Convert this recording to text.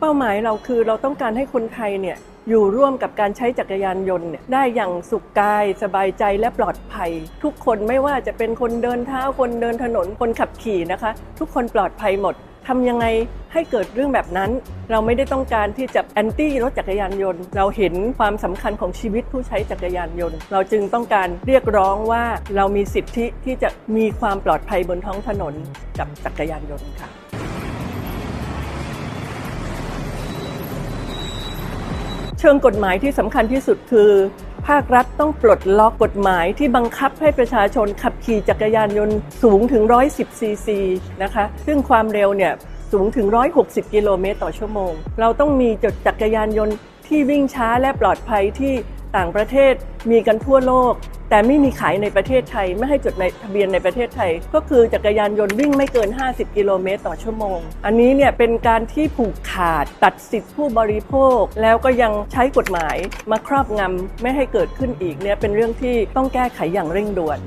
เป้าหมายเราคือเราต้องการให้คนไทยเนี่ยอยู่ร่วมกับการใช้จักรยานยนต์เนี่ยได้อย่างสุขกาย สบายใจและปลอดภัย ทุกคนไม่ว่าจะเป็นคนเดินเท้าคนเดินถนนคนขับขี่นะคะ ทุกคนปลอดภัยหมดทำยังไงให้เกิดเรื่องแบบนั้น เราไม่ได้ต้องการที่จะแอนตี้รถจักรยานยนต์ เราเห็นความสำคัญของชีวิตผู้ใช้จักรยานยนต์ เราจึงต้องการเรียกร้องว่าเรามีสิทธิที่จะมีความปลอดภัยบนท้องถนนกับจักรยานยนต์ค่ะ เชิงกฎหมายที่สำคัญที่สุดคือ ภาครัฐต้องปลดล็อกกฎหมายที่บังคับให้ประชาชนขับขี่จักรยานยนต์สูงถึง 110 ซีซีนะคะ ซึ่งความเร็วเนี่ยสูงถึง 160 กิโลเมตรต่อชั่วโมง เราต้องมีจดจักรยานยนต์ที่วิ่งช้าและปลอดภัยที่ต่างประเทศมีกันทั่วโลก แต่ไม่มีขายในประเทศไทย ไม่ให้จดในทะเบียนในประเทศไทย ก็คือจักรยานยนต์วิ่งไม่เกิน 50 กิโลเมตรต่อชั่วโมง อันนี้เนี่ยเป็นการที่ผูกขาดตัดสิทธิผู้บริโภค แล้วก็ยังใช้กฎหมายมาครอบงำไม่ให้เกิดขึ้นอีกเนี่ยเป็นเรื่องที่ต้องแก้ไขอย่างเร่งด่วน